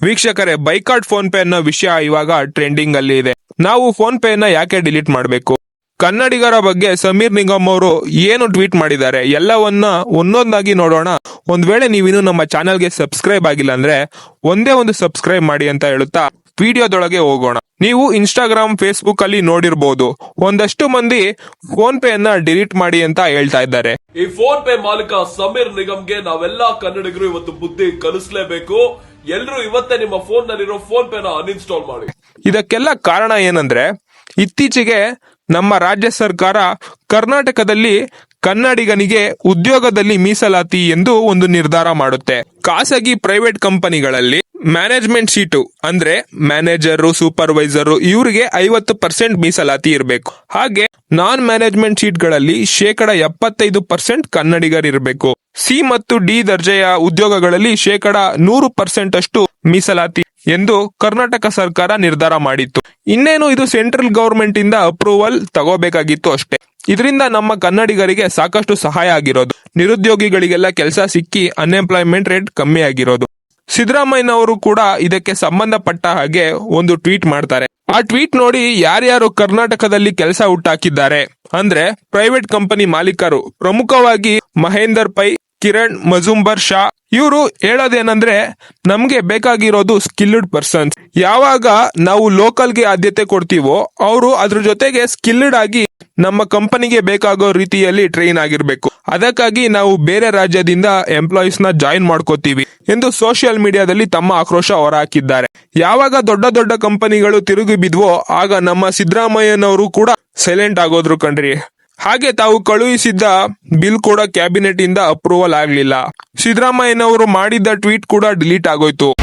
ವೀಕ್ಷಕರೇ boycott phone pay ಅನ್ನೋ ವಿಷಯ ಇವಾಗ ಟ್ರೆಂಡಿಂಗ್ ಅಲ್ಲಿ ಇದೆ. ನಾವು ಫೋನ್ ಪೇ ನ ಯಾಕೆ ಡಿಲೀಟ್ ಮಾಡಬೇಕು? ಕನ್ನಡಿಗರ ಬಗ್ಗೆ ಸಮೀರ್ ನಿಗಮ್ ಅವರು ಏನು ಟ್ವೀಟ್ ಮಾಡಿದ್ದಾರೆ? ಎಲ್ಲವನ್ನ ಒಂದೊಂದಾಗಿ ನೋಡೋಣ. ಒಂದ್ ವೇಳೆ ನೀವಿನ್ನು ನಮ್ಮ ಚಾನೆಲ್ಗೆ ಸಬ್ಸ್ಕ್ರೈಬ್ ಆಗಿಲ್ಲ ಅಂದ್ರೆ, ಒಂದೇ ಒಂದು ಸಬ್ಸ್ಕ್ರೈಬ್ ಮಾಡಿ ಅಂತ ಹೇಳುತ್ತಾ ವಿಡಿಯೋದೊಳಗೆ ಹೋಗೋಣ. ನೀವು ಇನ್ಸ್ಟಾಗ್ರಾಮ್ ಫೇಸ್ಬುಕ್ ಅಲ್ಲಿ ನೋಡಿರ್ಬೋದು. ಒಂದಷ್ಟು ಮಂದಿ ಫೋನ್ ಪೇ ಅನ್ನ ಡಿಲೀಟ್ ಮಾಡಿ ಅಂತ ಹೇಳ್ತಾ ಇದ್ದಾರೆ. ಈ ಫೋನ್ ಪೇ ಮಾಲೀಕ ಸಮೀರ್ ನಿಗಮ್ಗೆ ನಾವೆಲ್ಲಾ ಕನ್ನಡಿಗರು ಇವತ್ತು ಬುದ್ಧಿ ಕಲಿಸ್ಲೇಬೇಕು. ಎಲ್ರು ಇವತ್ತೇ ನಿಮ್ಮ ಫೋನ್ ನಲ್ಲಿರೋ ಫೋನ್ ಪೇನ ಅನ್ಇನ್ಸ್ಟಾಲ್ ಮಾಡಿ. ಇದಕ್ಕೆಲ್ಲ ಕಾರಣ ಏನಂದ್ರೆ ಇತ್ತೀಚೆಗೆ ನಮ್ಮ ರಾಜ್ಯ ಸರ್ಕಾರ ಕರ್ನಾಟಕದಲ್ಲಿ ಕನ್ನಡಿಗನಿಗೆ ಉದ್ಯೋಗದಲ್ಲಿ ಮೀಸಲಾತಿ ಎಂದು ಒಂದು ನಿರ್ಧಾರ ಮಾಡುತ್ತೆ. ಖಾಸಗಿ ಪ್ರೈವೇಟ್ ಕಂಪನಿಗಳಲ್ಲಿ ಮ್ಯಾನೇಜ್ಮೆಂಟ್ ಸೀಟು ಅಂದ್ರೆ ಮ್ಯಾನೇಜರು ಸೂಪರ್ವೈಸರು ಇವರಿಗೆ ಐವತ್ತು ಪರ್ಸೆಂಟ್ ಮೀಸಲಾತಿ ಇರಬೇಕು. ಹಾಗೆ ನಾನ್ ಮ್ಯಾನೇಜ್ಮೆಂಟ್ ಸೀಟ್ಗಳಲ್ಲಿ ಶೇಕಡ ಎಪ್ಪತ್ತೈದು ಪರ್ಸೆಂಟ್ ಕನ್ನಡಿಗರಿರಬೇಕು ಸಿ ಮತ್ತು ಡಿ ದರ್ಜೆಯ ಉದ್ಯೋಗಗಳಲ್ಲಿ ಶೇಕಡ ನೂರು ಪರ್ಸೆಂಟ್ ಅಷ್ಟು ಮೀಸಲಾತಿ ಎಂದು ಕರ್ನಾಟಕ ಸರ್ಕಾರ ನಿರ್ಧಾರ ಮಾಡಿತ್ತು. ಇನ್ನೇನು ಇದು ಸೆಂಟ್ರಲ್ ಗವರ್ಮೆಂಟ್ ಇಂದ ಅಪ್ರೂವಲ್ ತಗೋಬೇಕಾಗಿತ್ತು ಅಷ್ಟೇ. ಇದರಿಂದ ನಮ್ಮ ಕನ್ನಡಿಗರಿಗೆ ಸಾಕಷ್ಟು ಸಹಾಯ ಆಗಿರೋದು. ನಿರುದ್ಯೋಗಿಗಳಿಗೆಲ್ಲ ಕೆಲಸ ಸಿಕ್ಕಿ ಅನ್ಎಂಪ್ಲಾಯ್ಮೆಂಟ್ ರೇಟ್ ಕಮ್ಮಿ ಆಗಿರೋದು. ಸಿದ್ದರಾಮಯ್ಯನವರು ಕೂಡ ಇದಕ್ಕೆ ಸಂಬಂಧಪಟ್ಟ ಹಾಗೆ ಒಂದು ಟ್ವೀಟ್ ಮಾಡ್ತಾರೆ. ಆ ಟ್ವೀಟ್ ನೋಡಿ ಯಾರ್ಯಾರು ಕರ್ನಾಟಕದಲ್ಲಿ ಕೆಲಸ ಹುಟ್ಟಾಕಿದ್ದಾರೆ. ಅಂದ್ರೆ ಪ್ರೈವೇಟ್ ಕಂಪನಿ ಮಾಲೀಕರು, ಪ್ರಮುಖವಾಗಿ ಮಹೇಂದರ್ ಪೈ, ಕಿರಣ್, ಮಜುಂಬರ್ ಶಾ, ಇವರು ಹೇಳೋದೇನಂದ್ರೆ ನಮ್ಗೆ ಬೇಕಾಗಿರೋದು ಸ್ಕಿಲ್ಡ್ ಪರ್ಸನ್ಸ್. ಯಾವಾಗ ನಾವು ಲೋಕಲ್ಗೆ ಆದ್ಯತೆ ಕೊಡ್ತೀವೋ, ಅವರು ಅದ್ರ ಜೊತೆಗೆ ಸ್ಕಿಲ್ಡ್ ಆಗಿ ನಮ್ಮ ಕಂಪನಿಗೆ ಬೇಕಾಗೋ ರೀತಿಯಲ್ಲಿ ಟ್ರೈನ್ ಆಗಿರಬೇಕು. ಅದಕ್ಕಾಗಿ ನಾವು ಬೇರೆ ರಾಜ್ಯದಿಂದ ಎಂಪ್ಲಾಯೀಸ್ನ ಜಾಯಿನ್ ಮಾಡ್ಕೋತೀವಿ ಎಂದು ಸೋಷಿಯಲ್ ಮೀಡಿಯಾದಲ್ಲಿ ತಮ್ಮ ಆಕ್ರೋಶ ಹೊರಹಾಕಿದ್ದಾರೆ. ಯಾವಾಗ ದೊಡ್ಡ ದೊಡ್ಡ ಕಂಪನಿಗಳು ತಿರುಗಿ ಬಿದ್ವೋ ಆಗ ನಮ್ಮ ಸಿದ್ದರಾಮಯ್ಯನವರು ಕೂಡ ಸೈಲೆಂಟ್ ಆಗೋದ್ರು ಕಣ್ರಿ. ಹಾಗೆ ತಾವು ಕಳುಹಿಸಿದ್ದ ಬಿಲ್ ಕೂಡ ಕ್ಯಾಬಿನೆಟ್ ಇಂದ ಅಪ್ರೂವಲ್ ಆಗಲಿಲ್ಲ. ಸಿದ್ದರಾಮಯ್ಯನವರು ಮಾಡಿದ್ದ ಟ್ವೀಟ್ ಕೂಡ ಡಿಲೀಟ್ ಆಗೋಯ್ತು.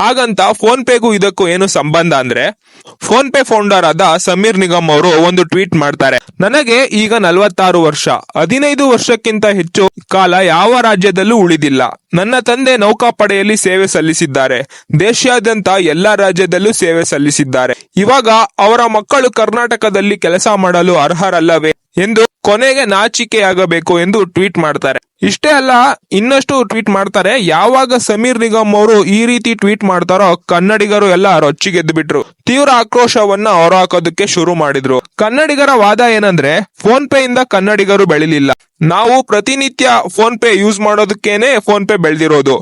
ಹಾಗಂತ ಫೋನ್ ಪೇಗೂ ಇದಕ್ಕೂ ಏನು ಸಂಬಂಧ ಅಂದ್ರೆ ಫೋನ್ ಪೇ ಫೌಂಡರ್ ಆದ ಸಮೀರ್ ನಿಗಮ್ ಅವರು ಒಂದು ಟ್ವೀಟ್ ಮಾಡ್ತಾರೆ. ನನಗೆ ಈಗ ನಲವತ್ತಾರು ವರ್ಷ. ಹದಿನೈದು ವರ್ಷಕ್ಕಿಂತ ಹೆಚ್ಚು ಕಾಲ ಯಾವ ರಾಜ್ಯದಲ್ಲೂ ಉಳಿದಿಲ್ಲ. ನನ್ನ ತಂದೆ ನೌಕಾಪಡೆಯಲ್ಲಿ ಸೇವೆ ಸಲ್ಲಿಸಿದ್ದಾರೆ. ದೇಶಾದ್ಯಂತ ಎಲ್ಲಾ ರಾಜ್ಯದಲ್ಲೂ ಸೇವೆ ಸಲ್ಲಿಸಿದ್ದಾರೆ. ಇವಾಗ ಅವರ ಮಕ್ಕಳು ಕರ್ನಾಟಕದಲ್ಲಿ ಕೆಲಸ ಮಾಡಲು ಅರ್ಹರಲ್ಲವೇ? ಎಂದು ಕೊನೆಗೆ ನಾಚಿಕೆಯಾಗಬೇಕು ಎಂದು ಟ್ವೀಟ್ ಮಾಡ್ತಾರೆ. ಇಷ್ಟೇ ಅಲ್ಲ, ಇನ್ನಷ್ಟು ಟ್ವೀಟ್ ಮಾಡ್ತಾರೆ. ಯಾವಾಗ ಸಮೀರ್ ನಿಗಮ್ ಅವರು ಈ ರೀತಿ ಟ್ವೀಟ್ ಮಾಡ್ತಾರೋ, ಕನ್ನಡಿಗರು ಎಲ್ಲ ರೊಚ್ಚಿಗೆದ್ದು ಬಿಟ್ರು ತೀವ್ರ ಆಕ್ರೋಶವನ್ನ ಹೊರಹಾಕೋದಕ್ಕೆ ಶುರು ಮಾಡಿದ್ರು. ಕನ್ನಡಿಗರ ವಾದ ಏನಂದ್ರೆ ಫೋನ್ ಪೇ ಇಂದ ಕನ್ನಡಿಗರು ಬೆಳಿಲಿಲ್ಲ. ನಾವು ಪ್ರತಿನಿತ್ಯ ಫೋನ್ ಪೇ ಯೂಸ್ ಮಾಡೋದಕ್ಕೇನೆ ಫೋನ್ ಪೇ ಬೆಳೆದಿರೋದು.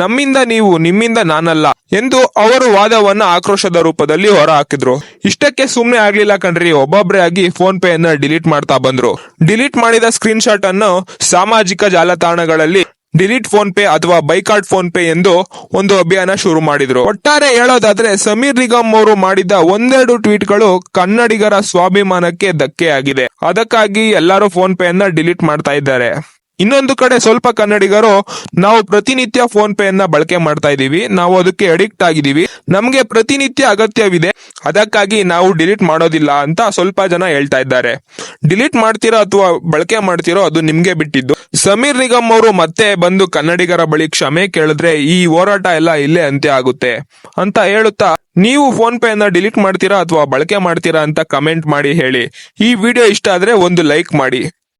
ನಮ್ಮಿಂದ ನೀವು, ನಿಮ್ಮಿಂದ ನಾನಲ್ಲ ಎಂದು ಅವರು ವಾದವನ್ನ ಆಕ್ರೋಶದ ರೂಪದಲ್ಲಿ ಹೊರಹಾಕಿದ್ರು. ಇಷ್ಟಕ್ಕೆ ಸುಮ್ಮನೆ ಆಗ್ಲಿಲ್ಲ ಕಣ್ರಿ ಒಬ್ಬೊಬ್ಬರೇ ಆಗಿ ಫೋನ್ ಪೇ ಅನ್ನ ಡಿಲೀಟ್ ಮಾಡ್ತಾ ಬಂದ್ರು. ಡಿಲೀಟ್ ಮಾಡಿದ ಸ್ಕ್ರೀನ್ ಶಾಟ್ ಅನ್ನು ಸಾಮಾಜಿಕ ಜಾಲತಾಣಗಳಲ್ಲಿ ಡಿಲೀಟ್ ಫೋನ್ ಪೇ ಅಥವಾ ಬೈಕಾಟ್ ಫೋನ್ ಪೇ ಎಂದು ಒಂದು ಅಭಿಯಾನ ಶುರು ಮಾಡಿದ್ರು. ಒಟ್ಟಾರೆ ಹೇಳೋದಾದ್ರೆ ಸಮೀರ್ ನಿಗಮ್ ಅವರು ಮಾಡಿದ ಒಂದೆರಡು ಟ್ವೀಟ್ಗಳು ಕನ್ನಡಿಗರ ಸ್ವಾಭಿಮಾನಕ್ಕೆ ಧಕ್ಕೆಯಾಗಿದೆ. ಅದಕ್ಕಾಗಿ ಎಲ್ಲರೂ ಫೋನ್ ಪೇ ಅನ್ನ ಡಿಲೀಟ್ ಮಾಡ್ತಾ ಇದ್ದಾರೆ. ಇನ್ನೊಂದು ಕಡೆ ಸ್ವಲ್ಪ ಕನ್ನಡಿಗರು ನಾವು ಪ್ರತಿನಿತ್ಯ ಫೋನ್ ಪೇ ಅನ್ನ ಬಳಕೆ ಮಾಡ್ತಾ ಇದ್ದೀವಿ. ನಾವು ಅದಕ್ಕೆ ಅಡಿಕ್ಟ್ ಆಗಿದ್ದೀವಿ. ನಮ್ಗೆ ಪ್ರತಿನಿತ್ಯ ಅಗತ್ಯವಿದೆ. ಅದಕ್ಕಾಗಿ ನಾವು ಡಿಲೀಟ್ ಮಾಡೋದಿಲ್ಲ ಅಂತ ಸ್ವಲ್ಪ ಜನ ಹೇಳ್ತಾ ಇದ್ದಾರೆ. ಡಿಲೀಟ್ ಮಾಡ್ತೀರೋ ಅಥವಾ ಬಳಕೆ ಮಾಡ್ತಿರೋ ಅದು ನಿಮ್ಗೆ ಬಿಟ್ಟಿದ್ದು. ಸಮೀರ್ ನಿಗಮ್ ಅವರು ಮತ್ತೆ ಬಂದು ಕನ್ನಡಿಗರ ಬಳಿ ಕ್ಷಮೆ ಕೇಳಿದ್ರೆ ಈ ಹೋರಾಟ ಎಲ್ಲ ಇಲ್ಲೇ ಅಂತ್ಯ ಆಗುತ್ತೆ ಅಂತ ಹೇಳುತ್ತಾ, ನೀವು ಫೋನ್ ಪೇ ಅನ್ನ ಡಿಲೀಟ್ ಮಾಡ್ತೀರಾ ಅಥವಾ ಬಳಕೆ ಮಾಡ್ತೀರಾ ಅಂತ ಕಮೆಂಟ್ ಮಾಡಿ ಹೇಳಿ. ಈ ವಿಡಿಯೋ ಇಷ್ಟ ಆದ್ರೆ ಒಂದು ಲೈಕ್ ಮಾಡಿ.